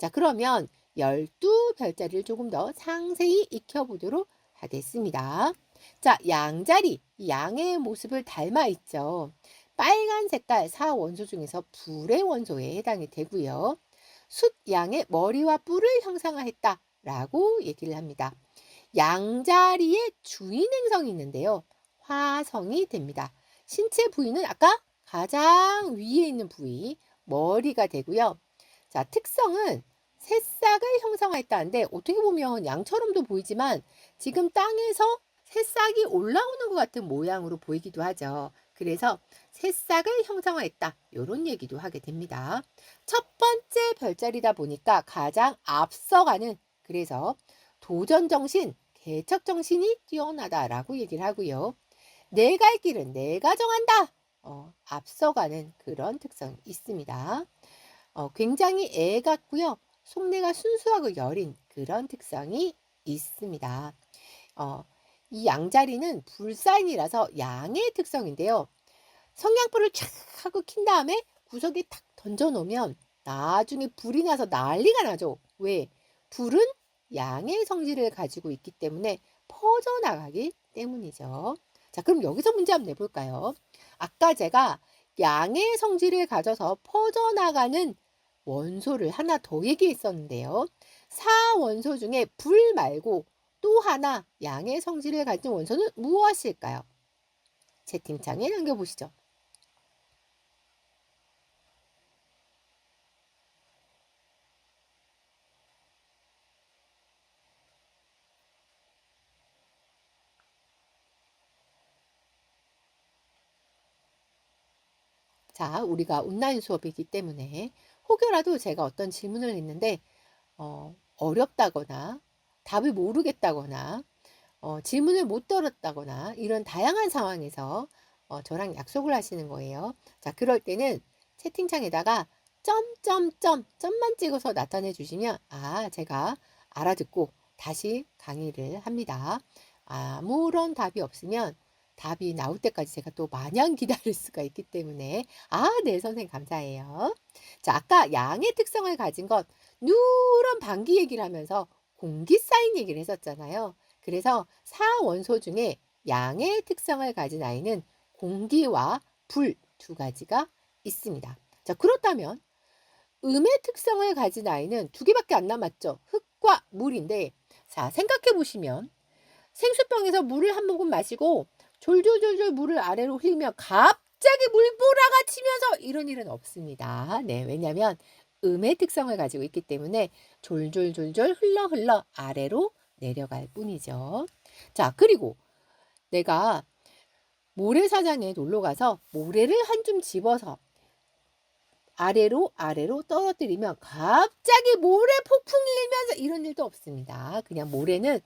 자, 그러면 12별자리를 조금 더 상세히 익혀보도록 하겠습니다. 자, 양자리, 이 양의 모습을 닮아 있죠. 빨간 색깔 사원소 중에서 불의 원소에 해당이 되고요. 숫양의 머리와 뿔을 형상화했다 라고 얘기를 합니다. 양자리의 주인 행성이 있는데요. 화성이 됩니다. 신체 부위는 아까 가장 위에 있는 부위, 머리가 되고요. 자, 특성은 새싹을 형성했다는데 어떻게 보면 양처럼도 보이지만 지금 땅에서 새싹이 올라오는 것 같은 모양으로 보이기도 하죠. 그래서 새싹을 형성했다. 이런 얘기도 하게 됩니다. 첫 번째 별자리다 보니까 가장 앞서가는 그래서 도전 정신, 개척 정신이 뛰어나다라고 얘기를 하고요. 내갈 길은 내가 정한다. 어, 앞서가는 그런 특성이 있습니다. 어, 굉장히 애 같고요. 속내가 순수하고 여린 그런 특성이 있습니다. 어, 이 양자리는 불사인이라서 양의 특성인데요. 성냥불을 촥 하고 킨 다음에 구석에 탁 던져 놓으면 나중에 불이 나서 난리가 나죠. 왜? 불은 양의 성질을 가지고 있기 때문에 퍼져나가기 때문이죠. 자, 그럼 여기서 문제 한번 내볼까요? 아까 제가 양의 성질을 가져서 퍼져나가는 원소를 하나 더 얘기했었는데요. 사원소 중에 불 말고 또 하나 양의 성질을 가진 원소는 무엇일까요? 채팅창에 남겨보시죠. 자, 우리가 온라인 수업이기 때문에 혹여라도 제가 어떤 질문을 했는데 어, 어렵다거나 답을 모르겠다거나 어, 질문을 못 들었다거나 이런 다양한 상황에서 어, 저랑 약속을 하시는 거예요. 자, 그럴 때는 채팅창에다가 점점점 점만 찍어서 나타내 주시면 아, 제가 알아듣고 다시 강의를 합니다. 아무런 답이 없으면 답이 나올 때까지 제가 또 마냥 기다릴 수가 있기 때문에 아, 네, 선생님 감사해요. 자, 아까 양의 특성을 가진 것 누런 방기 얘기를 하면서 공기 쌓인 얘기를 했었잖아요. 그래서 사원소 중에 양의 특성을 가진 아이는 공기와 불 두 가지가 있습니다. 자, 그렇다면 음의 특성을 가진 아이는 두 개밖에 안 남았죠. 흙과 물인데 자, 생각해 보시면 생수병에서 물을 한 모금 마시고 졸졸졸졸 물을 아래로 흘리면 갑자기 물보라가 치면서 이런 일은 없습니다. 네, 왜냐하면 음의 특성을 가지고 있기 때문에 졸졸졸졸 흘러 흘러 아래로 내려갈 뿐이죠. 자, 그리고 내가 모래사장에 놀러 가서 모래를 한 줌 집어서 아래로 아래로 떨어뜨리면 갑자기 모래 폭풍이 일면서 이런 일도 없습니다. 그냥 모래는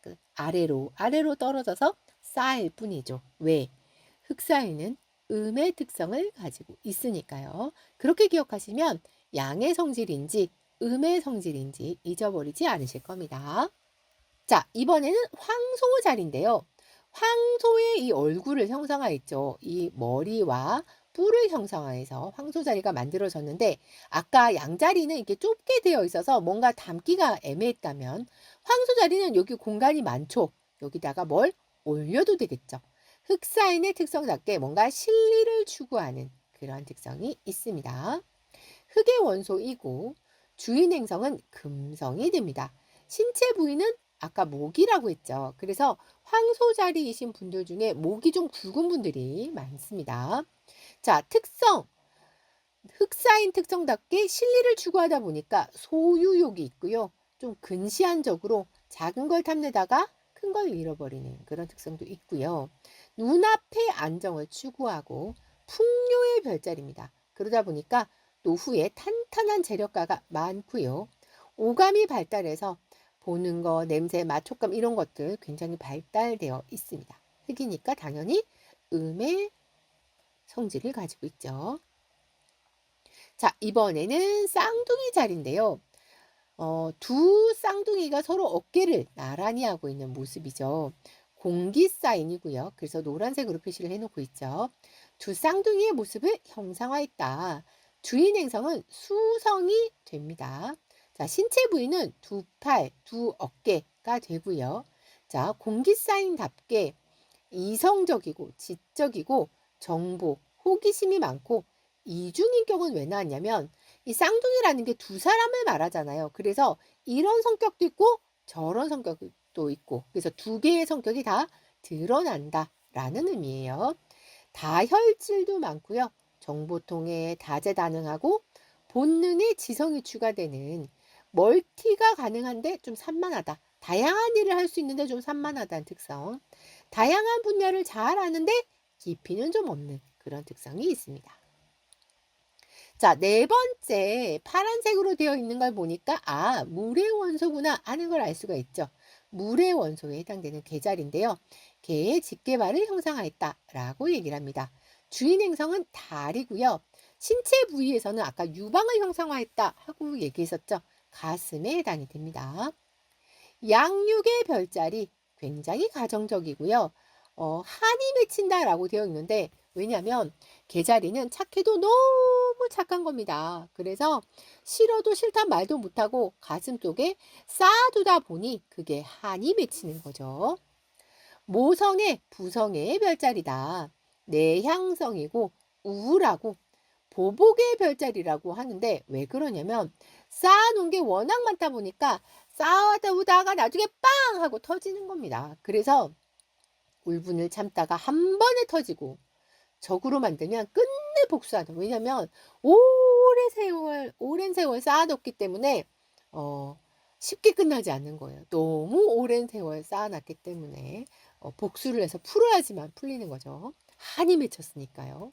그 아래로 아래로 떨어져서 쌓일 뿐이죠. 왜? 흑사에는 음의 특성을 가지고 있으니까요. 그렇게 기억하시면 양의 성질인지 음의 성질인지 잊어버리지 않으실 겁니다. 자, 이번에는 황소자리인데요. 황소의 이 얼굴을 형상화했죠. 이 머리와 뿔을 형상화해서 황소자리가 만들어졌는데 아까 양자리는 이렇게 좁게 되어 있어서 뭔가 담기가 애매했다면 황소자리는 여기 공간이 많죠. 여기다가 뭘 올려도 되겠죠. 흑사인의 특성답게 뭔가 실리를 추구하는 그런 특성이 있습니다. 흑의 원소이고 주인 행성은 금성이 됩니다. 신체 부위는 아까 목이라고 했죠. 그래서 황소자리이신 분들 중에 목이 좀 굵은 분들이 많습니다. 자, 특성. 흑사인 특성답게 실리를 추구하다 보니까 소유욕이 있고요. 좀 근시안적으로 작은 걸 탐내다가 큰 걸 잃어버리는 그런 특성도 있고요. 눈앞의 안정을 추구하고 풍요의 별자리입니다. 그러다 보니까 노후에 탄탄한 재력가가 많고요. 오감이 발달해서 보는 거, 냄새, 맛, 촉감 이런 것들 굉장히 발달되어 있습니다. 흑이니까 당연히 음의 성질을 가지고 있죠. 자, 이번에는 쌍둥이 자리인데요. 어, 두 쌍둥이가 서로 어깨를 나란히 하고 있는 모습이죠. 공기 사인이고요. 그래서 노란색으로 표시를 해놓고 있죠. 두 쌍둥이의 모습을 형상화했다. 주인 행성은 수성이 됩니다. 자, 신체 부위는 두 팔, 두 어깨가 되고요. 자, 공기 사인답게 이성적이고 지적이고 정보, 호기심이 많고 이중인격은 왜 나왔냐면 이 쌍둥이라는 게 두 사람을 말하잖아요. 그래서 이런 성격도 있고 저런 성격도 있고 그래서 두 개의 성격이 다 드러난다라는 의미예요. 다혈질도 많고요. 정보통에 다재다능하고 본능에 지성이 추가되는 멀티가 가능한데 좀 산만하다. 다양한 일을 할 수 있는데 좀 산만하다는 특성. 다양한 분야를 잘 아는데 깊이는 좀 없는 그런 특성이 있습니다. 자, 네 번째 파란색으로 되어 있는 걸 보니까 아, 물의 원소구나 하는 걸 알 수가 있죠. 물의 원소에 해당되는 계절인데요. 개의 집게발을 형상하였다라고 얘기를 합니다. 주인 행성은 달이고요. 신체 부위에서는 아까 유방을 형상화했다 하고 얘기했었죠. 가슴에 해당이 됩니다. 양육의 별자리 굉장히 가정적이고요. 어, 한이 맺힌다라고 되어 있는데 왜냐하면 개자리는 착해도 너무 착한 겁니다. 그래서 싫어도 싫단 말도 못하고 가슴 속에 쌓아두다 보니 그게 한이 맺히는 거죠. 모성의 부성의 별자리다. 내향성이고 우울하고 보복의 별자리라고 하는데 왜 그러냐면 쌓아놓은 게 워낙 많다 보니까 쌓아두다가 나중에 빵 하고 터지는 겁니다. 그래서 울분을 참다가 한 번에 터지고 적으로 만들면 끝내 복수하다. 왜냐면 오랜 세월 오랜 세월 쌓아뒀기 때문에 어, 쉽게 끝나지 않는 거예요. 너무 오랜 세월 쌓아놨기 때문에 어, 복수를 해서 풀어야지만 풀리는 거죠. 한이 맺혔으니까요.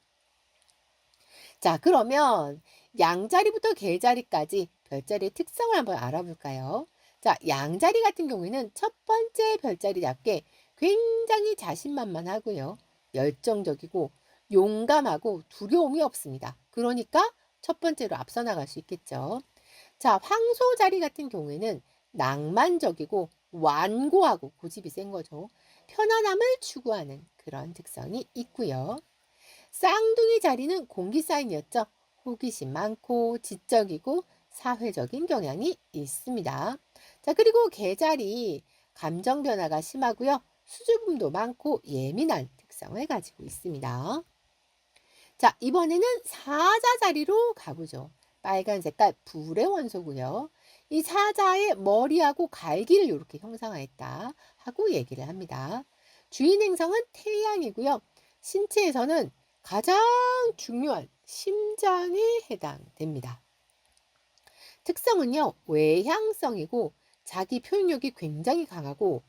자, 그러면 양자리부터 개자리까지 별자리의 특성을 한번 알아볼까요? 자, 양자리 같은 경우에는 첫 번째 별자리답게 굉장히 자신만만하고요. 열정적이고 용감하고 두려움이 없습니다. 그러니까 첫 번째로 앞서 나갈 수 있겠죠. 자, 황소 자리 같은 경우에는 낭만적이고 완고하고 고집이 센 거죠. 편안함을 추구하는 그런 특성이 있고요. 쌍둥이 자리는 공기 사인이었죠. 호기심 많고 지적이고 사회적인 경향이 있습니다. 자, 그리고 개자리 감정 변화가 심하고요. 수줍음도 많고 예민한 특성을 가지고 있습니다. 자, 이번에는 사자 자리로 가보죠. 빨간 색깔 불의 원소고요. 이 사자의 머리하고 갈기를 이렇게 형상화했다 하고 얘기를 합니다. 주인 행성은 태양이고요. 신체에서는 가장 중요한 심장에 해당됩니다. 특성은요, 외향성이고 자기 표현력이 굉장히 강하고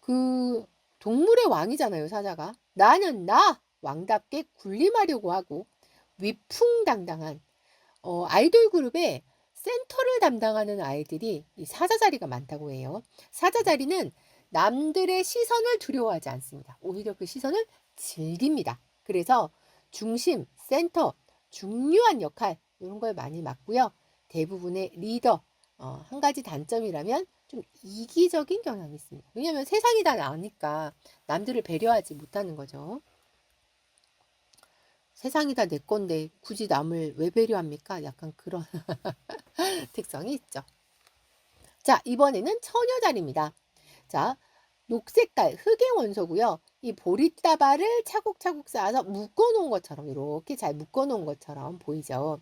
그 동물의 왕이잖아요, 사자가. 나는 나! 왕답게 군림하려고 하고 위풍당당한 어, 아이돌 그룹의 센터를 담당하는 아이들이 이 사자 자리가 많다고 해요. 사자 자리는 남들의 시선을 두려워하지 않습니다. 오히려 그 시선을 즐깁니다. 그래서 중심, 센터, 중요한 역할 이런 걸 많이 맡고요. 대부분의 리더 어, 한 가지 단점이라면 좀 이기적인 경향이 있습니다. 왜냐하면 세상이 다 나니까 남들을 배려하지 못하는 거죠. 세상이 다 내 건데 굳이 남을 왜 배려합니까? 약간 그런 특성이 있죠. 자, 이번에는 처녀자리입니다. 자, 녹색깔 흑의 원소고요. 이 보리다발을 차곡차곡 쌓아서 묶어놓은 것처럼 이렇게 잘 묶어놓은 것처럼 보이죠.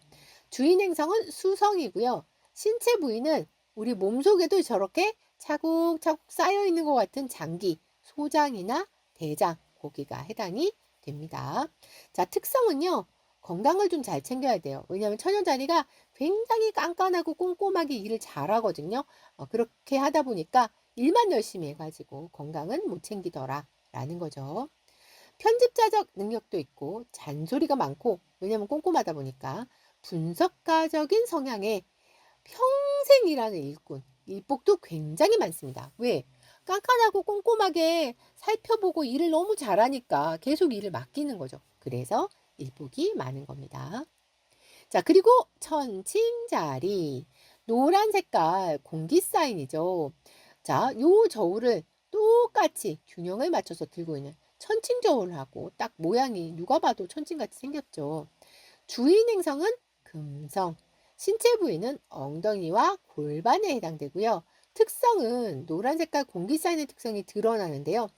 주인 행성은 수성이고요. 신체 부위는 우리 몸속에도 저렇게 차곡차곡 쌓여 있는 것 같은 장기, 소장이나 대장, 고기가 해당이 됩니다. 자, 특성은요. 건강을 좀 잘 챙겨야 돼요. 왜냐하면 천연자리가 굉장히 깐깐하고 꼼꼼하게 일을 잘하거든요. 어, 그렇게 하다 보니까 일만 열심히 해가지고 건강은 못 챙기더라 라는 거죠. 편집자적 능력도 있고 잔소리가 많고 왜냐하면 꼼꼼하다 보니까 분석가적인 성향에 평생이라는 일꾼, 일복도 굉장히 많습니다. 왜? 깐깐하고 꼼꼼하게 살펴보고 일을 너무 잘하니까 계속 일을 맡기는 거죠. 그래서 일복이 많은 겁니다. 자, 그리고 천칭자리. 노란 색깔 공기 사인이죠. 자, 요 저울을 똑같이 균형을 맞춰서 들고 있는 천칭 저울을 하고 딱 모양이 누가 봐도 천칭같이 생겼죠. 주인 행성은 금성, 신체 부위는 엉덩이와 골반에 해당되고요. 특성은 노란 색깔 공기 쌓이는 특성이 드러나는데요.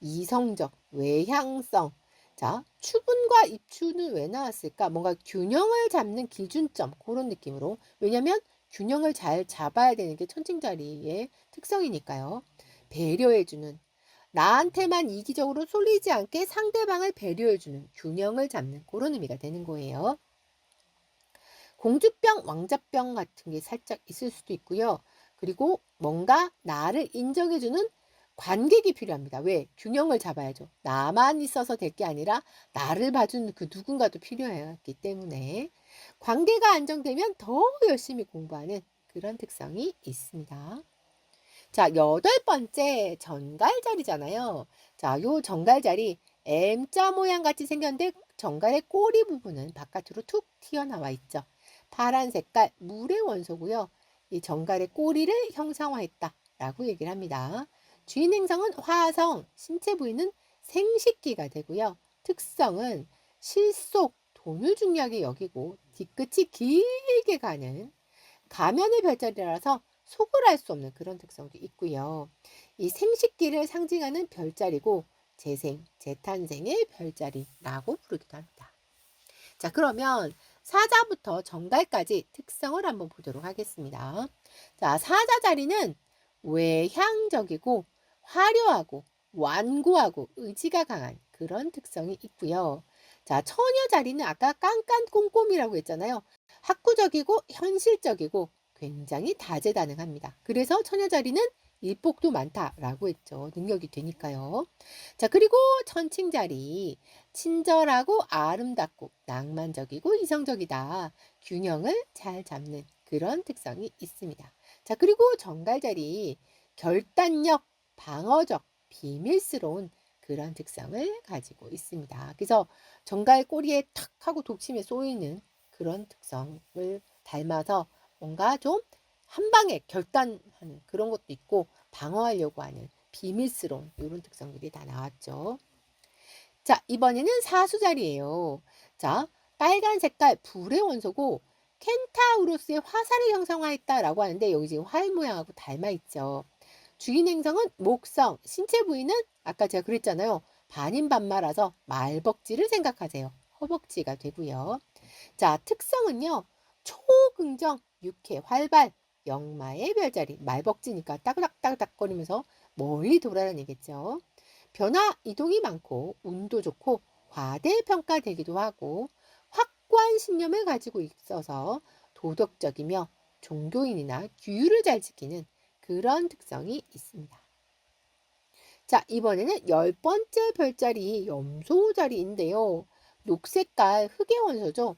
이성적, 외향성. 자, 추분과 입추는 왜 나왔을까? 뭔가 균형을 잡는 기준점 그런 느낌으로. 왜냐면 균형을 잘 잡아야 되는 게 천칭자리의 특성이니까요. 배려해주는 나한테만 이기적으로 쏠리지 않게 상대방을 배려해주는 균형을 잡는 그런 의미가 되는 거예요. 공주병, 왕자병 같은 게 살짝 있을 수도 있고요. 그리고 뭔가 나를 인정해주는 관객이 필요합니다. 왜? 균형을 잡아야죠. 나만 있어서 될 게 아니라 나를 봐주는 그 누군가도 필요하기 때문에 관계가 안정되면 더 열심히 공부하는 그런 특성이 있습니다. 자, 여덟 번째 전갈자리잖아요. 자, 요 전갈자리 M자 모양 같이 생겼는데 전갈의 꼬리 부분은 바깥으로 툭 튀어나와 있죠. 파란 색깔 물의 원소고요. 이 전갈의 꼬리를 형상화했다 라고 얘기를 합니다. 주인 행성은 화성, 신체 부위는 생식기가 되고요. 특성은 실속, 돈을 중요하게 여기고 뒤끝이 길게 가는 가면의 별자리라서 속을 알 수 없는 그런 특성도 있고요. 이 생식기를 상징하는 별자리고 재생, 재탄생의 별자리라고 부르기도 합니다. 자, 그러면 사자부터 정갈까지 특성을 한번 보도록 하겠습니다. 자, 사자 자리는 외향적이고 화려하고 완고하고 의지가 강한 그런 특성이 있고요. 자, 처녀 자리는 아까 깐깐 꼼꼼이라고 했잖아요. 학구적이고 현실적이고 굉장히 다재다능합니다. 그래서 처녀 자리는 일복도 많다라고 했죠. 능력이 되니까요. 자, 그리고 천칭 자리. 친절하고 아름답고 낭만적이고 이성적이다. 균형을 잘 잡는 그런 특성이 있습니다. 자, 그리고 정갈 자리. 결단력, 방어적, 비밀스러운 그런 특성을 가지고 있습니다. 그래서 정갈 꼬리에 탁 하고 독침에 쏘이는 그런 특성을 닮아서 뭔가 좀 한 방에 결단하는 그런 것도 있고 방어하려고 하는 비밀스러운 이런 특성들이 다 나왔죠. 자, 이번에는 사수 자리예요. 자, 빨간 색깔 불의 원소고 켄타우로스의 화살을 형성화했다라고 하는데 여기 지금 활 모양하고 닮아 있죠. 주인 행성은 목성, 신체 부위는 아까 제가 그랬잖아요. 반인반마라서 말벅지를 생각하세요. 허벅지가 되고요. 자, 특성은요. 초긍정, 육회, 활발, 영마의 별자리, 말벅지니까 따그닥따그닥거리면서 멀리 돌아다니겠죠. 변화 이동이 많고 운도 좋고 과대평가되기도 하고 확고한 신념을 가지고 있어서 도덕적이며 종교인이나 규율을 잘 지키는 그런 특성이 있습니다. 자, 이번에는 열 번째 별자리 염소 자리인데요. 녹색깔 흑의 원소죠.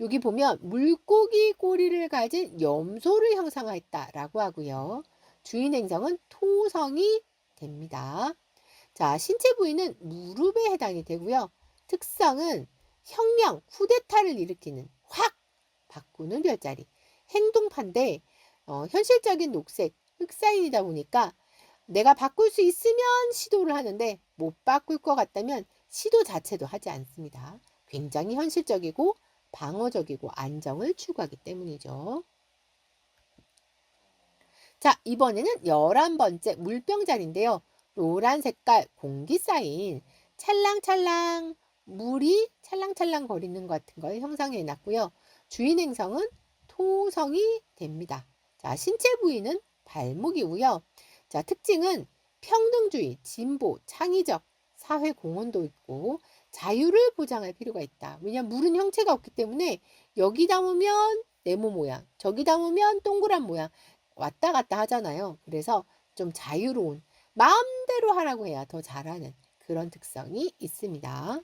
여기 보면 물고기 꼬리를 가진 염소를 형상화했다라고 하고요. 주인 행성은 토성이 됩니다. 자, 신체 부위는 무릎에 해당이 되고요. 특성은 혁명, 쿠데타를 일으키는 확 바꾸는 별자리. 행동판데 어, 현실적인 녹색, 흑사인이다 보니까 내가 바꿀 수 있으면 시도를 하는데 못 바꿀 것 같다면 시도 자체도 하지 않습니다. 굉장히 현실적이고 방어적이고 안정을 추구하기 때문이죠. 자, 이번에는 열한 번째 물병자리인데요. 노란 색깔 공기 쌓인 찰랑찰랑 물이 찰랑찰랑 거리는 것 같은 걸 형상해 놨고요. 주인 행성은 토성이 됩니다. 자, 신체 부위는 발목이고요. 자, 특징은 평등주의, 진보, 창의적, 사회 공헌도 있고 자유를 보장할 필요가 있다. 왜냐하면 물은 형체가 없기 때문에 여기 담으면 네모 모양, 저기 담으면 동그란 모양 왔다 갔다 하잖아요. 그래서 좀 자유로운 마음대로 하라고 해야 더 잘하는 그런 특성이 있습니다.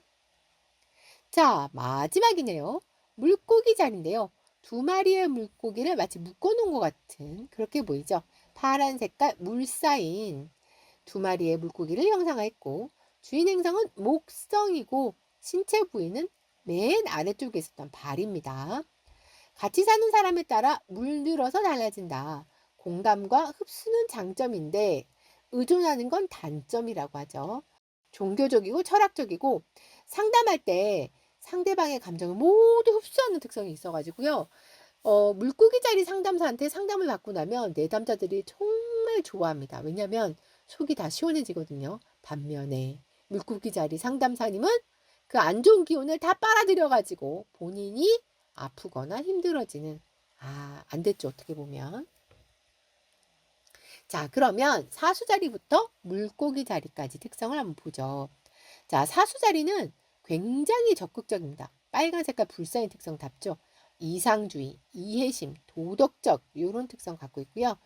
자, 마지막이네요. 물고기 자리인데요. 두 마리의 물고기를 마치 묶어놓은 것 같은 그렇게 보이죠. 파란 색깔 물 쌓인 두 마리의 물고기를 형상화했고 주인 행성은 목성이고 신체 부위는 맨 아래쪽에 있었던 발입니다. 같이 사는 사람에 따라 물들어서 달라진다. 공감과 흡수는 장점인데 의존하는 건 단점이라고 하죠. 종교적이고 철학적이고 상담할 때 상대방의 감정을 모두 흡수하는 특성이 있어가지고요. 어, 물고기 자리 상담사한테 상담을 받고 나면 내담자들이 정말 좋아합니다. 왜냐하면 속이 다 시원해지거든요. 반면에 물고기 자리 상담사님은 그 안 좋은 기운을 다 빨아들여가지고 본인이 아프거나 힘들어지는 아, 안 됐죠. 어떻게 보면. 자, 그러면 사수 자리부터 물고기 자리까지 특성을 한번 보죠. 자, 사수 자리는 굉장히 적극적입니다. 빨간 색깔 불사의 특성 답죠. 이상주의, 이해심, 도덕적 이런 특성 갖고 있고요.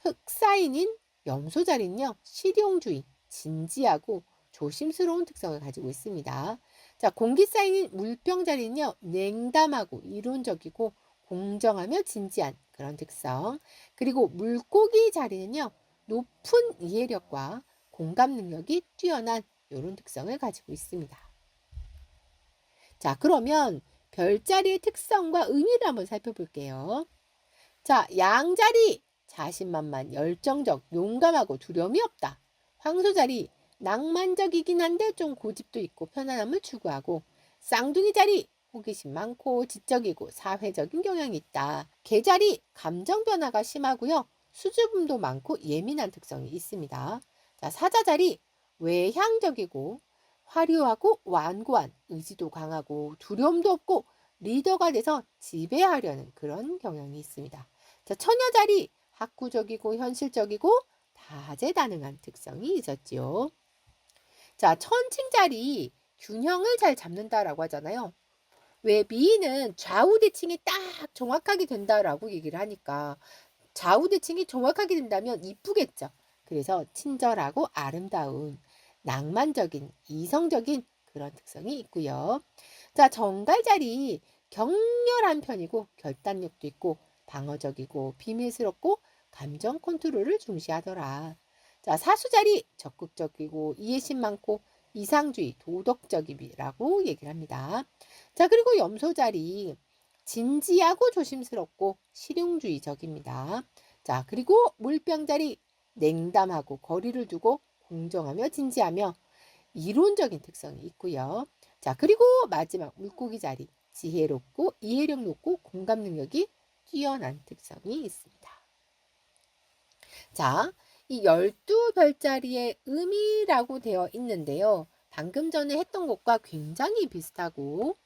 흑사인인 염소 자리는요. 실용주의, 진지하고 조심스러운 특성을 가지고 있습니다. 자, 공기사인인 물병 자리는요. 냉담하고 이론적이고 공정하며 진지한 그런 특성. 그리고 물고기 자리는요. 높은 이해력과 공감 능력이 뛰어난 이런 특성을 가지고 있습니다. 자, 그러면 별자리의 특성과 의미를 한번 살펴볼게요. 자, 양자리 자신만만, 열정적, 용감하고 두려움이 없다. 황소자리 낭만적이긴 한데 좀 고집도 있고 편안함을 추구하고 쌍둥이 자리 호기심 많고 지적이고 사회적인 경향이 있다. 개자리 감정 변화가 심하고요. 수줍음도 많고 예민한 특성이 있습니다. 자, 사자자리 외향적이고 화려하고 완고한 의지도 강하고 두려움도 없고 리더가 돼서 지배하려는 그런 경향이 있습니다. 자, 처녀자리 학구적이고 현실적이고 다재다능한 특성이 있었지요. 자, 천칭자리 균형을 잘 잡는다라고 하잖아요. 왜 미인은 좌우 대칭이 딱 정확하게 된다라고 얘기를 하니까 좌우 대칭이 정확하게 된다면 이쁘겠죠. 그래서 친절하고 아름다운 낭만적인 이성적인 그런 특성이 있고요. 자, 정갈자리 격렬한 편이고 결단력도 있고 방어적이고 비밀스럽고 감정 컨트롤을 중시하더라. 자, 사수자리 적극적이고 이해심 많고 이상주의, 도덕적이라고 얘기를 합니다. 자, 그리고 염소자리 진지하고 조심스럽고 실용주의적입니다. 자, 그리고 물병자리 냉담하고 거리를 두고 공정하며 진지하며 이론적인 특성이 있고요. 자, 그리고 마지막 물고기 자리 지혜롭고 이해력 높고 공감 능력이 뛰어난 특성이 있습니다. 자, 이 열두 별자리의 의미라고 되어 있는데요. 방금 전에 했던 것과 굉장히 비슷하고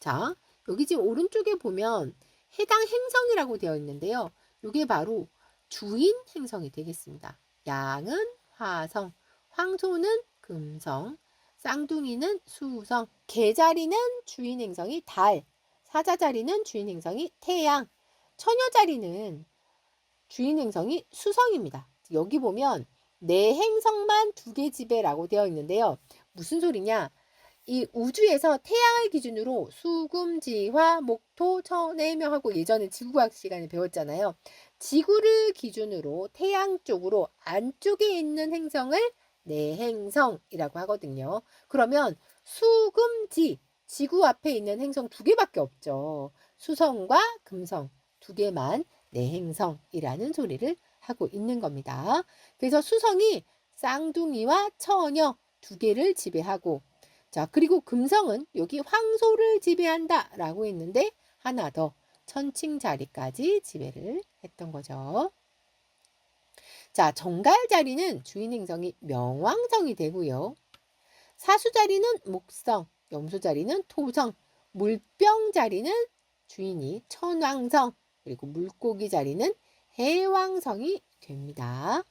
자, 여기 지금 오른쪽에 보면 해당 행성이라고 되어 있는데요. 이게 바로 주인 행성이 되겠습니다. 양은 화성, 황소는 금성, 쌍둥이는 수성, 개자리는 주인 행성이 달, 사자자리는 주인 행성이 태양, 처녀자리는 주인 행성이 수성입니다. 여기 보면 네 행성만 두 개 지배라고 되어 있는데요. 무슨 소리냐? 이 우주에서 태양을 기준으로 수금지화, 목토, 천해명 하고 예전에 지구과학 시간에 배웠잖아요. 지구를 기준으로 태양 쪽으로 안쪽에 있는 행성을 내행성이라고 하거든요. 그러면 수금지, 지구 앞에 있는 행성 두 개밖에 없죠. 수성과 금성 두 개만 내행성이라는 소리를 하고 있는 겁니다. 그래서 수성이 쌍둥이와 처녀 두 개를 지배하고 자 그리고 금성은 여기 황소를 지배한다 라고 했는데 하나 더 천칭 자리까지 지배를 했던 거죠. 자 정갈 자리는 주인 행성이 명왕성이 되고요. 사수 자리는 목성, 염소 자리는 토성, 물병 자리는 주인이 천왕성, 그리고 물고기 자리는 해왕성이 됩니다.